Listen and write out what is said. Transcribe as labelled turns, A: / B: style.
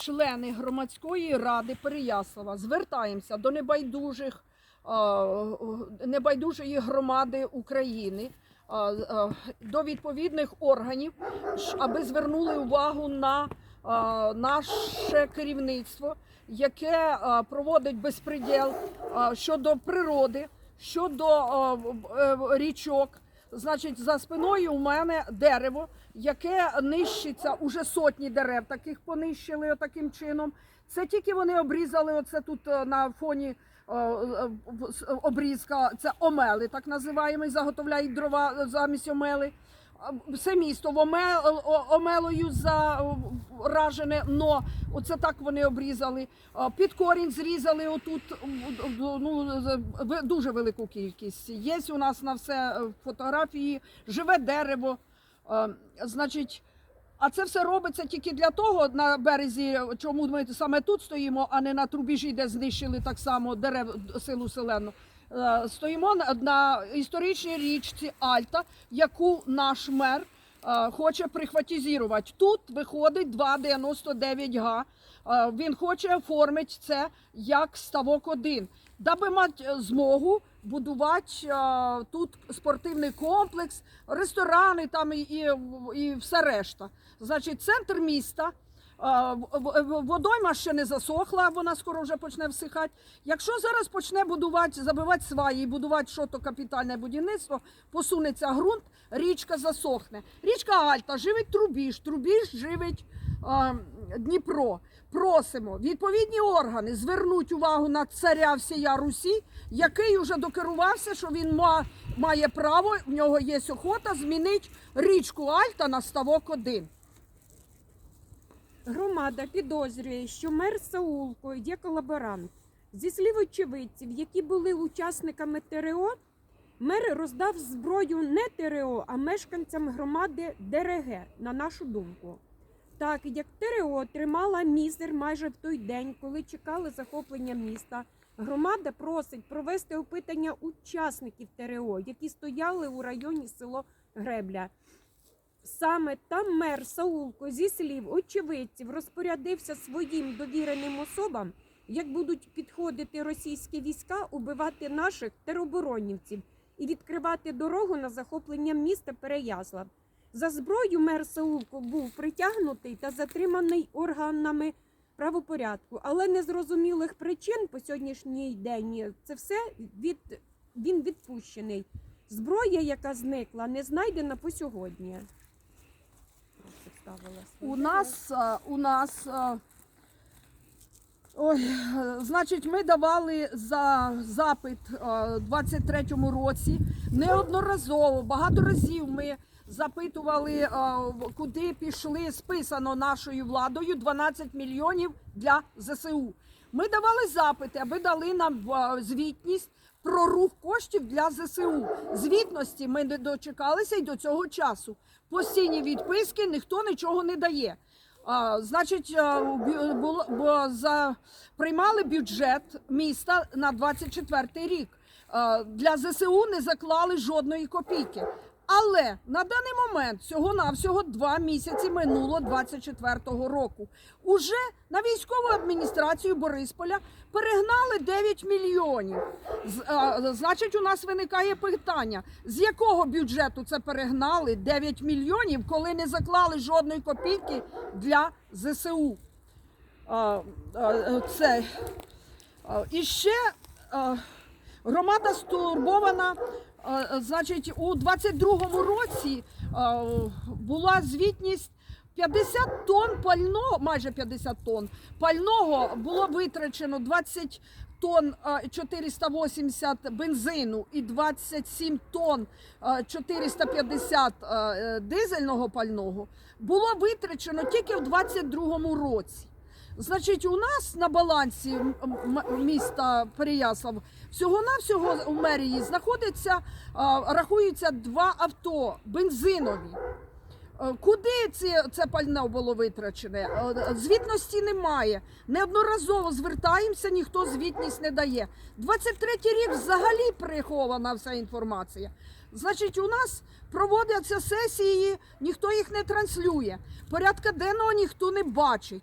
A: члени громадської ради Переяслава звертаємося до небайдужих небайдужої громади України. До відповідних органів, аби звернули увагу на наше керівництво, яке проводить безпреділ щодо природи, щодо е, річок. Значить, за спиною у мене дерево, яке нищиться уже сотні дерев, таких понищили таким чином. Це тільки вони обрізали оце тут е, на фоні е, е, обрізка. Це омели, так називаємо, і заготовляють дрова замість омели. Все місто омелою заражене, но оце так вони обрізали. Під корінь зрізали отут ну, дуже велику кількість. Є у нас на все е, фотографії, живе дерево. Значить, а це все робиться тільки для того на березі, чому ми саме тут стоїмо, а не на трубіжі, де знищили так само дерев силу селену. Е, Стоїмо на, історичній річці Альта, яку наш мер е, хоче прихватизувати. Тут виходить 2,99 га. Е, Він хоче оформити це як ставок 1, даби мати змогу будувати тут спортивний комплекс, ресторани там і, і все решта. Значить, центр міста. Водойма ще не засохла, вона скоро вже почне всихати. Якщо зараз почне будувати, забивати сваї і будувати щось капітальне будівництво, посунеться ґрунт, річка засохне. Річка Альта живить Трубіж, Трубіж живить е, Дніпро. Просимо відповідні органи звернуть увагу на царя всія Русі, який уже докерувався, що він ма- має право, в нього є охота змінити річку Альта на ставок 1.
B: Громада підозрює, що мер Саулко є колаборант. Зі слів очевидців, які були учасниками ТРО, мер роздав зброю не ТРО, а мешканцям громади ДРГ, на нашу думку. Так як ТРО тримала мізер майже в той день, коли чекали захоплення міста, громада просить провести опитання учасників ТРО, які стояли у районі село Гребля. Саме там мер Саулко зі слів очевидців розпорядився своїм довіреним особам, як будуть підходити російські війська, убивати наших тероборонівців і відкривати дорогу на захоплення міста Переяслав. За зброю мер Саулко був притягнутий та затриманий органами правопорядку, але незрозумілих причин по сьогоднішній день це все від він відпущений. Зброя, яка зникла, не знайдена по сьогодні.
A: У нас, е, у нас, е, ой, е, значить, ми давали за запит у 23-му році неодноразово, багато разів ми запитували, е, куди пішли списано нашою владою 12 мільйонів для ЗСУ. Ми давали запити, аби дали нам е, звітність про рух коштів для ЗСУ. Звітності ми не дочекалися і до цього часу. Постійні відписки ніхто нічого не дає. А, значить, а, було, бо за, приймали бюджет міста на 24 рік. А, для ЗСУ не заклали жодної копійки. Але на даний момент всього навсього два місяці минуло 24-го року. Уже на військову адміністрацію Борисполя перегнали 9 мільйонів. Значить, у нас виникає питання: з якого бюджету це перегнали 9 мільйонів, коли не заклали жодної копійки для ЗСУ? Це і ще громада стурбована. А, Значить, у 22-му році була звітність 50 тонн пального, майже 50 тонн пального було витрачено 20 тонн 480 бензину і 27 тонн 450 е, дизельного пального було витрачено тільки в 22-му році. Значить, у нас на балансі міста Переяслав всього-навсього у мерії знаходиться, рахуються два авто бензинові. Е, Куди це, це пальне було витрачене? Е, Звітності немає. Неодноразово звертаємося, ніхто звітність не дає. 23-й рік взагалі прихована вся інформація. Значить, у нас проводяться сесії, ніхто їх не транслює. Порядка денного ніхто не бачить.